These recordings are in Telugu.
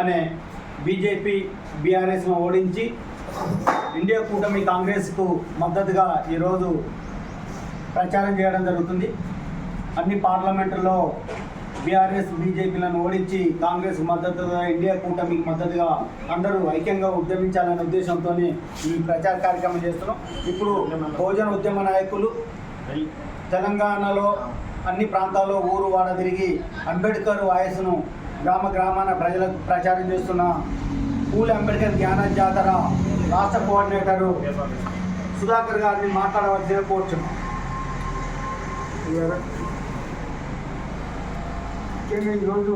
అనే బీజేపీ బీఆర్ఎస్ను ఓడించి ఇండియా కూటమి కాంగ్రెస్కు మద్దతుగా ఈరోజు ప్రచారం చేయడం జరుగుతుంది. అన్ని పార్లమెంటులో బీఆర్ఎస్ బీజేపీలను ఓడించి కాంగ్రెస్ మద్దతుగా ఇండియా కూటమికి మద్దతుగా అందరూ ఐక్యంగా ఉద్యమించాలనే ఉద్దేశంతోనే ఈ ప్రచార కార్యక్రమం చేస్తున్నాం. ఇప్పుడు భోజన ఉద్యమ నాయకులు తెలంగాణలో అన్ని ప్రాంతాల్లో ఊరు వాడ తిరిగి అంబేద్కర్ వయస్సును గ్రామ గ్రామాన ప్రజలకు ప్రచారం చేస్తున్న పూల అంబేద్కర్ జ్ఞాన జాతర రాష్ట్ర కోఆర్డినేటరు సుధాకర్ గారిని మాట్లాడవలసిన కోరుచున్నాం. ముఖ్యంగా ఈరోజు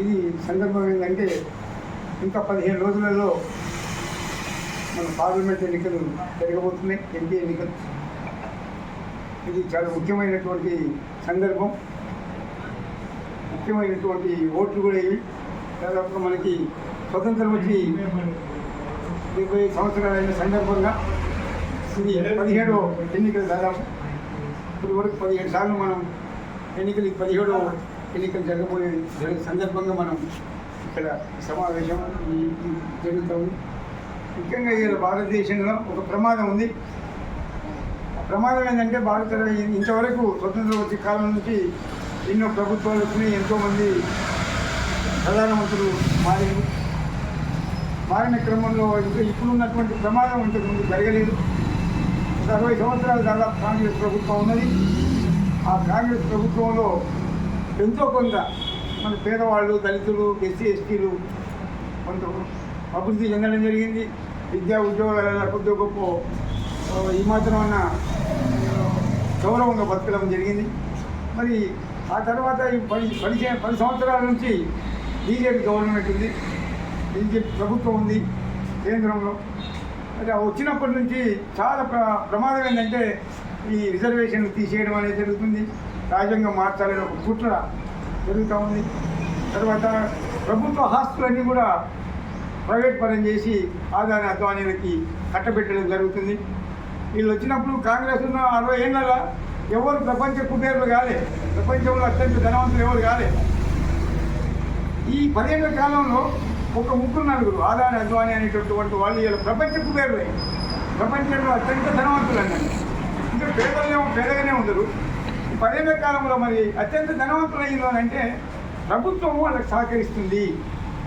ఇది సందర్భం ఏంటంటే ఇంకా పదిహేను రోజులలో మన పార్లమెంట్ ఎన్నికలు జరగబోతున్నాయి ఎంపీ ఎన్నికలు. ఇది చాలా ముఖ్యమైనటువంటి సందర్భం. ముఖ్యమైనటువంటి ఓట్లు కూడా ఇవి. దాదాపుగా మనకి స్వతంత్రం వచ్చి డెబ్బై సంవత్సరాలైన సందర్భంగా ఇది పదిహేడో ఎన్నికలు దాదాపు. ఇప్పుడు వరకు పదిహేడు సార్లు మనం ఎన్నికలు పదిహేడు పదిహేడో ఎన్నికలు జరగబోయే జరిగే సందర్భంగా మనం ఇక్కడ సమావేశం జరుగుతూ ఉంది. ముఖ్యంగా ఈ భారతదేశంలో ఒక ప్రమాదం ఉంది. ఆ ప్రమాదం ఏంటంటే భారత ఇంతవరకు స్వతంత్రం వచ్చే కాలం నుంచి ఎన్నో ప్రభుత్వాలు వచ్చినాయి ఎంతోమంది ప్రధానమంత్రులు మారారు మారిన క్రమంలో ఇంకా ఇప్పుడు ఉన్నటువంటి ప్రమాదం ఇంతకుముందు జరగలేదు. అరవై సంవత్సరాలు దాదాపు కాంగ్రెస్ ప్రభుత్వం ఉన్నది. ఆ కాంగ్రెస్ ప్రభుత్వంలో ఎంతో కొంత మన పేదవాళ్ళు దళితులు ఎస్సీ ఎస్టీలు కొంత అభివృద్ధి చెందడం జరిగింది. విద్యా ఉద్యోగాల కొద్ది గొప్ప ఈ మాత్రం అన్న గౌరవంగా బతకడం జరిగింది. మరి ఆ తర్వాత ఈ పది పది పది సంవత్సరాల నుంచి బీజేపీ గవర్నమెంట్ ఉంది. బీజేపీ ప్రభుత్వం ఉంది కేంద్రంలో. అంటే వచ్చినప్పటి నుంచి చాలా ప్ర ప్రమాదం ఏంటంటే ఈ రిజర్వేషన్లు తీసేయడం అనేది జరుగుతుంది. రాజ్యాంగం మార్చాలని ఒక కుట్ర జరుగుతూ ఉంది. తర్వాత ప్రభుత్వ ఆస్తులన్నీ కూడా ప్రైవేట్ పరం చేసి ఆదాని అద్వానీలకి కట్టబెట్టడం జరుగుతుంది. వీళ్ళు వచ్చినప్పుడు కాంగ్రెస్ ఉన్న అరవై ఏళ్ళ ఎవరు ప్రపంచ కుబేరులు కాలే. ప్రపంచంలో అత్యంత ధనవంతులు ఎవరు కాలే. ఈ పదేళ్ళ కాలంలో ఒక ముగ్గురు నలుగురు ఆదాని అద్వాని అనేటటువంటి వాళ్ళు ఇలా ప్రపంచ కుబేరులే. ప్రపంచంలో అత్యంత ధనవంతులు అన్నారు ఇంకా పేదలేమో పేదగానే ఉండరు. ఈ పదేళ్ళ కాలంలో మరి అత్యంత ధనవంతులు అయ్యింది అంటే ప్రభుత్వం వాళ్ళకి సహకరిస్తుంది.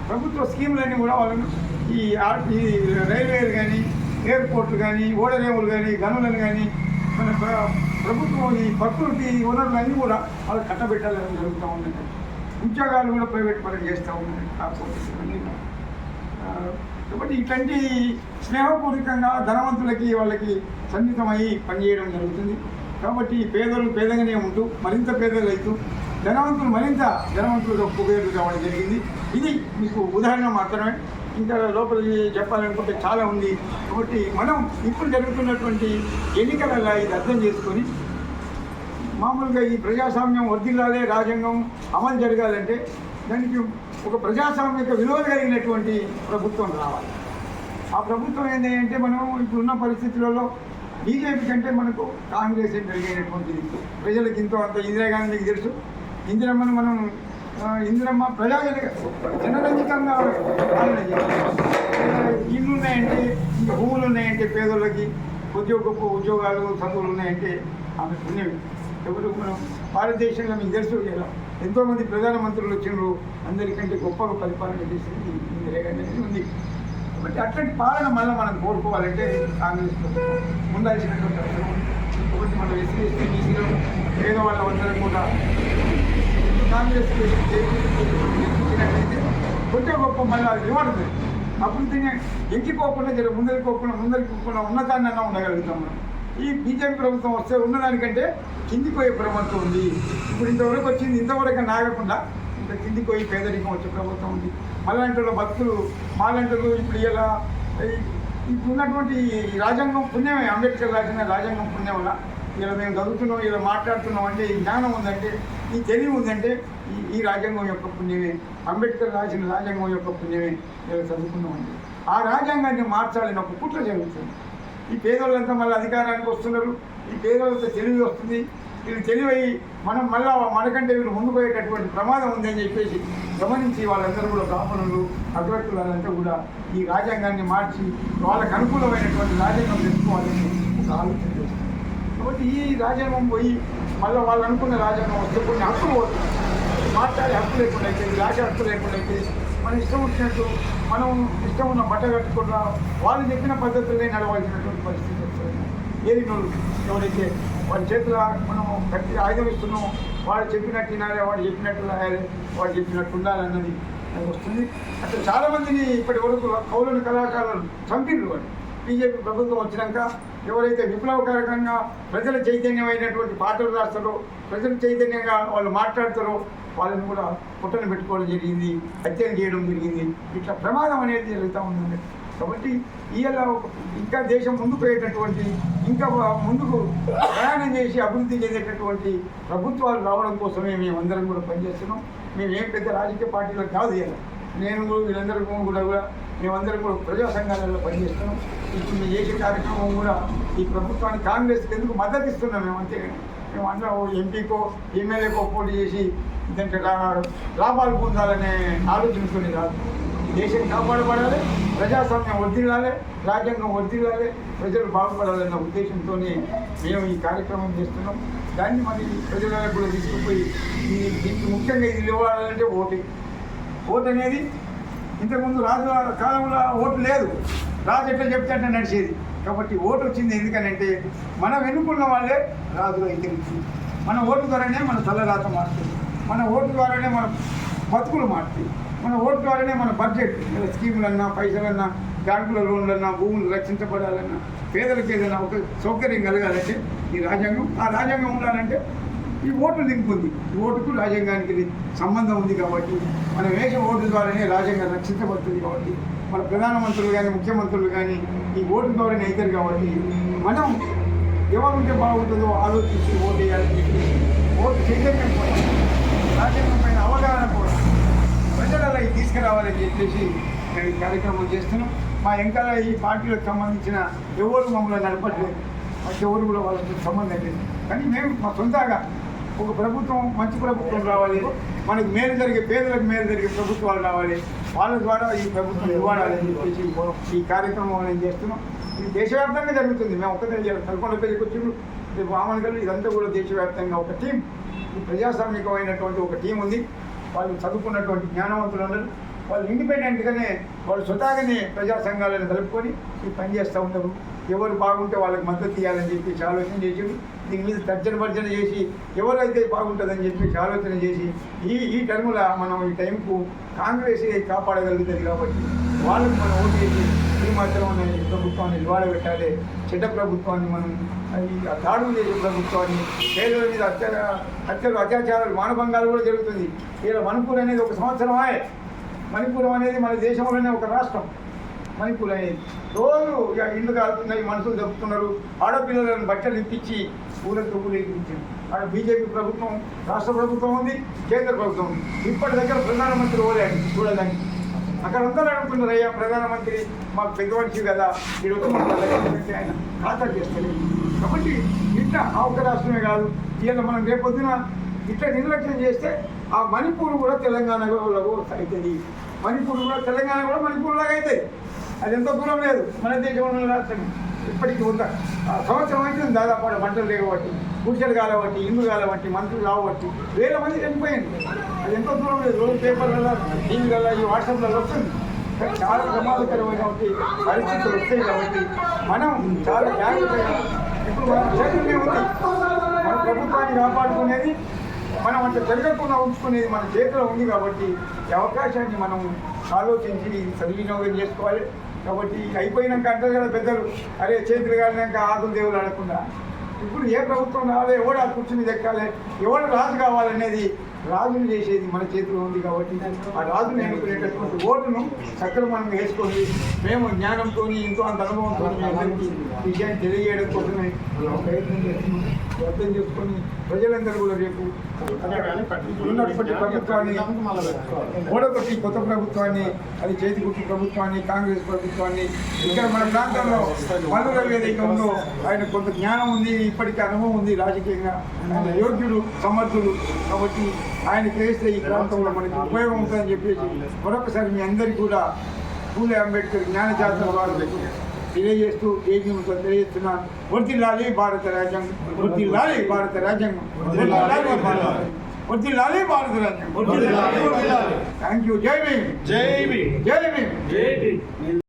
ప్రభుత్వ స్కీములన్నీ కూడా వాళ్ళను ఈ ఈ రైల్వేలు కానీ ఎయిర్పోర్ట్లు కానీ ఓడరేవులు కానీ గనులను కానీ మన ప్రభుత్వం ఈ ప్రకృతి వనరులన్నీ కూడా వాళ్ళు కట్టబెట్టాలని జరుగుతూ ఉందండి ఉద్యోగాలు కూడా ప్రైవేట్ పరం చేస్తూ ఉందండి కాకపోతే ఇవన్నీ కాబట్టి ఇట్లాంటి స్నేహపూర్వకంగా ధనవంతులకి వాళ్ళకి సన్నిహితమై పనిచేయడం జరుగుతుంది. కాబట్టి పేదలు పేదగానే ఉంటూ మరింత పేదలు అవుతూ ధనవంతులు మరింత ధనవంతులుగా కుబేరులు కావడం జరిగింది. ఇది మీకు ఉదాహరణ మాత్రమే. ఇంకా లోపల చెప్పాలనుకుంటే చాలా ఉంది. కాబట్టి మనం ఇప్పుడు జరుగుతున్నటువంటి ఎన్నికలలో ఇది అర్థం చేసుకొని మామూలుగా ఈ ప్రజాస్వామ్యం వర్దిల్లాలే రాజ్యాంగం అమలు జరగాలంటే దానికి ఒక ప్రజాస్వామ్యక విలువలు కలిగినటువంటి ప్రభుత్వం రావాలి. ఆ ప్రభుత్వం ఏంటంటే అంటే మనం ఇప్పుడున్న పరిస్థితులలో బీజేపీ కంటే మనకు కాంగ్రెస్ జరిగినటువంటిది ప్రజలకు ఇంతో అంత ఇందిరాగాంధీకి తెలుసు. ఇందిరమ్మను మనం ఇందిరమ్మ ప్రజాజన జనరంజకంగా పాలన చేయాలి ఇల్లు ఉన్నాయంటే ఇంకా భూములు ఉన్నాయంటే పేదోళ్ళకి ఉద్యోగ గొప్ప ఉద్యోగాలు చదువులు ఉన్నాయంటే ఆమె పుణ్యమే. ఎవరు మనం భారతదేశంలో మీకు తెలుసు ఇలా ఎంతోమంది ప్రధానమంత్రులు వచ్చిండ్రు అందరికంటే గొప్పగా పరిపాలన చేసింది ఇందిరాగాంధీ ఉంది. కాబట్టి అట్లాంటి పాలన మళ్ళీ మనం కోరుకోవాలంటే కాంగ్రెస్ ప్రభుత్వం ఉండాల్సినటువంటి అవసరం ఒకటి మనం ఎస్సీ ఎస్టీ బీసీలో పేదవాళ్ళ అందరం కూడా కాంగ్రెస్ చేసినట్లయితే కొంచెం గొప్ప మళ్ళీ అది నిలబడుతుంది. అభివృద్ధిని ఎంచుకోకుండా జర ముందరికోకుండా ముందరికోకుండా ఉన్నతాన్నన్నా ఉండగలుగుతాం మనం. ఈ బీజేపీ ప్రభుత్వం వస్తే ఉన్నదానికంటే కిందికి పోయే ప్రభుత్వం ఉంది. ఇప్పుడు ఇంతవరకు వచ్చింది ఇంతవరకు నాగకుండా ఇంకా కిందికి పోయి పేదరికం వచ్చే ప్రభుత్వం ఉంది. మళ్ళంటలో భక్తులు మాలంటలు ఇప్పుడు ఇలా ఇప్పుడు ఉన్నటువంటి రాజ్యాంగం పుణ్యమే. అంబేద్కర్ రాసిన రాజ్యాంగం పుణ్యం వల్ల ఇలా మేము చదువుతున్నాం ఇలా మాట్లాడుతున్నాం అంటే ఈ జ్ఞానం ఉందంటే ఈ తెలివి ఉందంటే ఈ ఈ రాజ్యాంగం యొక్క పుణ్యమే. అంబేద్కర్ రాసిన రాజ్యాంగం యొక్క పుణ్యమే ఇలా చదువుకున్నామండి. ఆ రాజ్యాంగాన్ని మార్చాలని ఒక కుట్ర జరుగుతుంది. ఈ పేదోళ్ళంతా మళ్ళీ అధికారానికి వస్తున్నారు ఈ పేదోళ్ళంతా తెలివి వస్తుంది. వీళ్ళు తెలివై మనం మళ్ళా మనకంటే వీళ్ళు ముందుపోయేటటువంటి ప్రమాదం ఉందని చెప్పేసి గమనించి వాళ్ళందరూ కూడా బ్రాహ్మణులు అగ్రకులంతా కూడా ఈ రాజ్యాంగాన్ని మార్చి వాళ్ళకు అనుకూలమైనటువంటి రాజ్యాంగం తెచ్చుకోవాలని ఒక ఆలోచన చేస్తారు కాబట్టి ఈ రాజ్యాంగం పోయి మళ్ళీ వాళ్ళు అనుకున్న రాజ్యాంగం వస్తే కొన్ని హక్కులు పోతుంది మాట్లాడే హక్కు లేకుండా అయిపోయింది రాసే హక్కు లేకుండా అయిపోయింది మన ఇష్టం వచ్చినట్టు మనం ఇష్టం ఉన్న బట్ట కట్టుకున్న వాళ్ళు చెప్పిన పద్ధతులనే నడవాల్సినటువంటి పరిస్థితి ఏది నువ్వు ఎవరైతే వాడి చేతుల మనం కట్టి ఆయుధం ఇస్తున్నాం వాళ్ళు చెప్పినట్టు వినాలి వాడు చెప్పినట్టు రాయాలి వాడు చెప్పినట్టు ఉండాలన్నది అది వస్తుంది. అట్లా చాలామందిని ఇప్పటి వరకు కౌలను కళాకారులు చంపిండ్రు వాడు బీజేపీ ప్రభుత్వం వచ్చినాక ఎవరైతే విప్లవకరంగా ప్రజల చైతన్యమైనటువంటి పాటలు రాస్తారో ప్రజల చైతన్యంగా వాళ్ళు మాట్లాడతారో వాళ్ళని కూడా పుట్టను పెట్టుకోవడం జరిగింది హత్యలు చేయడం జరిగింది. ఇట్లా ప్రమాదం అనేది జరుగుతూ ఉందండి. కాబట్టి ఇవాళ ఇంకా దేశం ముందుకు పోయేటటువంటి ఇంకా ముందుకు ప్రయాణం చేసి అభివృద్ధి చెందేటటువంటి ప్రభుత్వాలు రావడం కోసమే మేము అందరం కూడా పనిచేస్తున్నాం. మేము ఏం పెద్ద రాజకీయ పార్టీలో కాదు ఇలా నేను కూడా వీళ్ళందరూ కూడా కూడా మేమందరం కూడా ప్రజా సంఘాలలో పనిచేస్తున్నాం. ఇప్పుడు మేము చేసే కార్యక్రమం కూడా ఈ ప్రభుత్వానికి కాంగ్రెస్కి ఎందుకు మద్దతు ఇస్తున్నాం మేము? అంతేగాని మేము అందరం ఎంపీకో ఎమ్మెల్యేకో పోటీ చేసి ఇంత లాభాలు పొందాలనే ఆలోచించుకుని కాదు. దేశం కాపాడబడాలి ప్రజాస్వామ్యం వర్దిల్లాలి రాజ్యాంగం వర్దిల్లాలి ప్రజలు బాగుపడాలన్న ఉద్దేశంతో మేము ఈ కార్యక్రమం చేస్తున్నాం. దాన్ని మరి ప్రజలకు కూడా తీసుకుపోయి దీనికి ముఖ్యంగా ఇది ఇవ్వాలంటే ఓటు. ఓటు అనేది ఇంతకుముందు రాజు కాలంలో ఓటు లేదు. రాజు ఎట్లా చెప్తే అట్లా నడిచేది. కాబట్టి ఓటు వచ్చింది ఎందుకనంటే మనం ఎన్నుకున్న వాళ్ళే రాజుగా అయితే మన ఓటు ద్వారానే మన తలరాత మారుతుంది. మన ఓటు ద్వారానే మన బతుకులు మారుతాయి. మన ఓటు ద్వారానే మన బడ్జెట్ స్కీములన్నా పైసలన్నా బ్యాంకుల లోన్లన్నా భూములు రక్షించబడాలన్నా పేదలకు ఏదైనా ఒక సౌకర్యం కలగాలంటే ఈ రాజ్యాంగం ఆ రాజ్యాంగం ఉండాలంటే ఈ ఓటు లింక్ ఉంది. ఈ ఓటుకు రాజ్యాంగానికి సంబంధం ఉంది కాబట్టి మనం వేసే ఓటు ద్వారానే రాజ్యాంగం రక్షించబడుతుంది కాబట్టి మన ప్రధానమంత్రులు కానీ ముఖ్యమంత్రులు కానీ ఈ ఓటు ద్వారా అవుతారు కాబట్టి మనం ఎవరు ఉంటే బాగుంటుందో ఆలోచించి ఓటు వేయాలని చెప్పి ఓటు చైతన్యం కోసం రాజ్యాంగం పైన అవగాహన కూడా ప్రజలలో తీసుకురావాలని చెప్పేసి మేము ఈ కార్యక్రమం చేస్తున్నాం. మా వెంకాల ఈ పార్టీలకు సంబంధించిన ఎవరు మమ్మల్ని నడపట్లేదు మాకు ఎవరు కూడా వాళ్ళతో సంబంధం లేదు. కానీ మేము మా సొంతగా ఒక ప్రభుత్వం మంచి ప్రభుత్వం రావాలి. మనకు మేలు జరిగే పేదలకు మేలు జరిగే ప్రభుత్వాలు రావాలి. వాళ్ళ ద్వారా ఈ ప్రభుత్వం ఇవ్వాలని చెప్పేసి ఈ కార్యక్రమం నేను చేస్తున్నాం. ఇది దేశవ్యాప్తంగా జరుగుతుంది. మేము ఒక్కటే తలకొండ పెళ్ళికి వచ్చి రేపు వామనగల్ ఇదంతా కూడా దేశవ్యాప్తంగా ఒక టీం. ఈ ప్రజాస్వామికమైనటువంటి ఒక టీం ఉంది. వాళ్ళు చదువుకున్నటువంటి జ్ఞానవంతులు ఉన్నారు వాళ్ళు ఇండిపెండెంట్గానే వాళ్ళు స్వతహాగానే ప్రజా సంఘాలను కలుపుకొని ఈ పని చేస్తూ ఉంటారు ఎవరు బాగుంటే వాళ్ళకి మద్దతు ఇవ్వాలని చెప్పి ఆలోచన చేసి దీని మీద తర్జన భర్జన చేసి ఎవరైతే బాగుంటుందని చెప్పి ఆలోచన చేసి ఈ ఈ టర్ములా మనం ఈ టైంకు కాంగ్రెస్ కాపాడగలుగుతుంది కాబట్టి వాళ్ళకి మనం ఓటు వేసి ఈ మాత్రం ఉన్న ఈ ప్రభుత్వాన్ని నిలబడబెట్టాలి. చెడ్డ ప్రభుత్వాన్ని మనం ఈ దాడులు చేసే ప్రభుత్వాన్ని పేదల మీద అత్యాచ హత్యలు అత్యాచారాలు మానభంగాలు కూడా జరుగుతుంది. ఇలా మణిపూర్ అనేది ఒక సంవత్సరమే. మణిపూర్ అనేది మన దేశంలోనే ఒక రాష్ట్రం. మణిపూర్ అనేది రోజు ఇక ఇల్లు కాలుతున్నాయి మనుషులు చెప్తున్నారు ఆడపిల్లలను బట్టలు ఇప్పించి ఊరంతా ఊరేగించారు అక్కడ బీజేపీ ప్రభుత్వం రాష్ట్ర ప్రభుత్వం ఉంది కేంద్ర ప్రభుత్వం ఉంది. ఇప్పటి దగ్గర ప్రధానమంత్రి ఓలేండి చూడడానికి అక్కడ అందరూ అడుగుతున్నారు అయ్యా ప్రధానమంత్రి. మాకు పెద్ద మనిషి కదా ఈడు ఆయన ఖాతా చేస్తలేదు. కాబట్టి ఇట్లా ఆ ఒక్క రాష్ట్రమే కాదు. ఇవాళ మనం రేపొద్దున ఇట్లా నిర్లక్ష్యం చేస్తే ఆ మణిపూర్ కూడా తెలంగాణలో అవుతుంది. మణిపూర్ కూడా తెలంగాణ కూడా మణిపూర్ లాగా అవుతుంది. అది ఎంతో దూరం లేదు. మన దేశంలో రాష్ట్రం ఇప్పటికీ ఉందా సంవత్సరం అయితే దాదాపు మంటలు దిగబట్టి గుడిసెలు కాలబట్టి ఇల్లు కాలబట్టి మంత్రులు రావబట్టి వేల మంది చనిపోయింది అది ఎంతో దూరం లేదు. రోజు పేపర్లలో టీవీలలో ఈ వాట్సాప్లలో వస్తుంది. కానీ చాలా ప్రమాదకరమైనటువంటి పరిస్థితులు వస్తాయి కాబట్టి మనం చాలా జాగ్రత్తగా ఇప్పుడు మన చేతుల్లోనే ఉంది మన ప్రభుత్వాన్ని కాపాడుకునేది మనం అంత జరగకుండా ఉంచుకునేది మన చేతిలో ఉంది కాబట్టి ఈ అవకాశాన్ని మనం ఆలోచించి సద్వినియోగం చేసుకోవాలి. కాబట్టి అయిపోయినాక అంటారు కదా పెద్దలు అరే చేతులు కాలినాక ఆకుల దేవులు అడగకుండా ఇప్పుడు ఏ ప్రభుత్వం రావాలి ఎవడు ఆ కూర్చుని దక్కాలి ఎవడు రాజు కావాలనేది రాజును చేసేది మన చేతిలో ఉంది కాబట్టి ఆ రాజును ఎన్నుకునేటటువంటి ఓటును సక్రమంగా వేసుకొని మేము జ్ఞానంతో ఎంతో అంత అనుభవంతో మీ విషయాన్ని తెలియజేయడం కోసమే ప్రయత్నం చేస్తున్నాం. అర్థం చేసుకొని ప్రజలందరూ కూడా రేపు ఉన్నటువంటి ప్రభుత్వాన్ని ఓడగొట్టి కొత్త ప్రభుత్వాన్ని అది చేతిగుట్టి ప్రభుత్వాన్ని కాంగ్రెస్ ప్రభుత్వాన్ని ఇక్కడ మన ప్రాంతంలో మల్లు రవి ఏదైతే ఉందో ఆయన కొంత జ్ఞానం ఉంది ఇప్పటికీ అనుభవం ఉంది రాజకీయంగా ఆయన యోగ్యుడు సమర్థుడు. కాబట్టి ఆయన చేస్తే ఈ ప్రాంతంలో మనకి ఉపయోగం ఉంటుందని చెప్పేసి మరొకసారి మీ అందరికీ కూడా పూలే అంబేద్కర్ జ్ఞాన జాతర వారు తెలియజేస్తూ ఏజీముతో తెలియజేస్తున్నాను వర్దిల్లాలి భారత రాజ్యాంగం వర్దిల్లాలి భారత రాజ్యాంగం వర్దిల్లాలి భారత వర్దిల్లాలి భారత రాజ్యాంగం థ్యాంక్ యూ జై భీమ్ జై భీమ్ జై భీమ్ జై భీమ్